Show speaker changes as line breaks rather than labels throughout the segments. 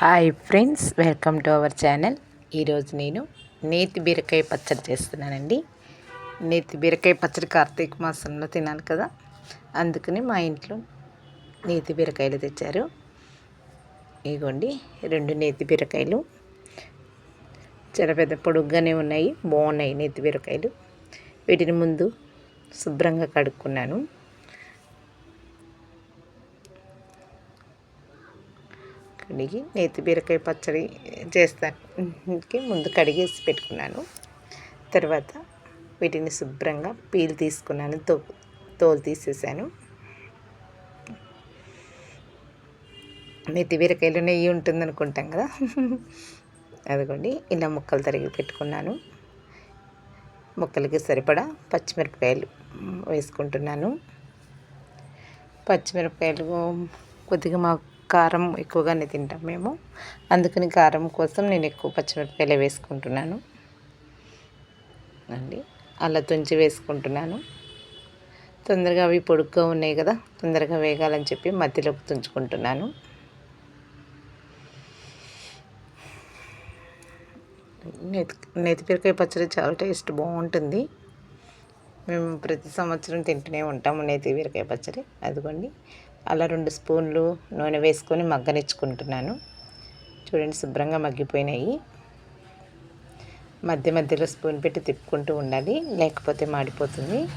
Hi friends welcome to our channel ఈరోజు నేను నేతి బీరకాయ పచ్చడి చేస్తున్నానండి. నేతి బీరకాయ పచ్చడి కార్తీక మాసంలో తినాలి కదా అందుకని మా ఇంట్లో నేతి బీరకాయలు తెచ్చారు. ఇగోండి రెండు నేతి బీరకాయలు. చాలా పెద్ద పొడుగ్గానే ఉన్నాయి బాగున్నాయి నేతి బీరకాయలు. వీటిని ముందు శుభ్రంగా కడుక్కున్నాను. కడిగి నేతి బీరకాయ పచ్చడి చేస్తానికి ముందు కడిగేసి పెట్టుకున్నాను. తర్వాత వీటిని శుభ్రంగా పీల్ తీసుకున్నాను తో తోలు తీసేసాను. నేతి బీరకాయలు నెయ్యి ఉంటుంది అనుకుంటాం కదా. అదిగోండి ఇలా ముక్కలు తరిగి పెట్టుకున్నాను. ముక్కలకి సరిపడా పచ్చిమిరపకాయలు వేసుకుంటున్నాను. పచ్చిమిరపకాయలు కొద్దిగా మాకు కారం ఎక్కువగానే తింటాం మేము. అందుకని కారం కోసం నేను ఎక్కువ పచ్చిమిరపకాయలు వేసుకుంటున్నాను. అండి అలా తుంచి వేసుకుంటున్నాను. తొందరగా అవి పొడుగ్గా ఉన్నాయి కదా తొందరగా వేగాలని చెప్పి మధ్యలోకి తుంచుకుంటున్నాను. నేతి నేతిపీరకాయ పచ్చడి చాలా టేస్ట్ బాగుంటుంది. మేము ప్రతి సంవత్సరం తింటూనే ఉంటాము నేతి బీరకాయ పచ్చడి. అదిగోండి అలా రెండు స్పూన్లు నూనె వేసుకొని మగ్గనిచ్చుకుంటున్నాను. చూడండి శుభ్రంగా మగ్గిపోయినాయి. మధ్య మధ్యలో స్పూన్ పెట్టి తిప్పుకుంటూ ఉండాలి లేకపోతే మాడిపోతుంది.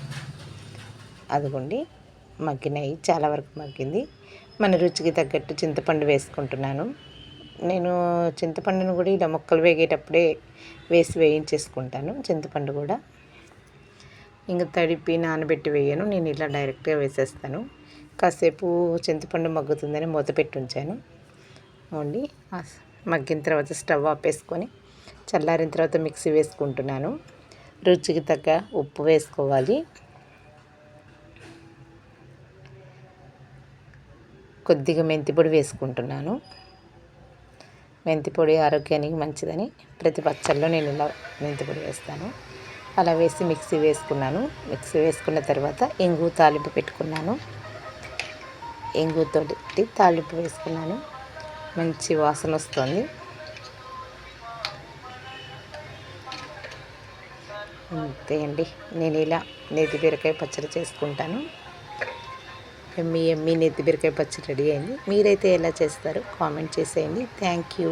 అదిగోండి మగ్గినాయి చాలా వరకు మగ్గింది. మన రుచికి తగ్గట్టు చింతపండు వేసుకుంటున్నాను. నేను చింతపండును కూడా ఇలా మొక్కలు వేగేటప్పుడే వేసి వేయించేసుకుంటాను చింతపండు కూడా. ఇంకా తడిపి నానబెట్టి వేయను. నేను ఇలా డైరెక్ట్గా వేసేస్తాను. కాసేపు చింతపండు మగ్గుతుందని మూత పెట్టి ఉంచాను. ఓన్లీ మగ్గిన తర్వాత స్టవ్ ఆపేసుకొని చల్లారిన తర్వాత మిక్సీ వేసుకుంటున్నాను. రుచికి తగ్గ ఉప్పు వేసుకోవాలి. కొద్దిగా మెంతి పొడి వేసుకుంటున్నాను. మెంతి పొడి ఆరోగ్యానికి మంచిదని ప్రతి పచ్చల్లో నేను ఇలా మెంతి పొడి వేస్తాను. అలా వేసి మిక్సీ వేసుకున్నాను. మిక్సీ వేసుకున్న తర్వాత ఇంగు తాలింపు పెట్టుకున్నాను. ఎంగుతోటి తాలింపు వేసుకున్నాను. మంచి వాసన వస్తుంది. అంతే అండి. నేను ఇలా నేతి బీరకాయ పచ్చడి చేసుకుంటాను. ఎమ్మి ఎమ్మి నేతి బీరకాయ పచ్చడి రెడీ అయింది. మీరైతే ఎలా చేస్తారు కామెంట్ చేసేయండి. Thank you.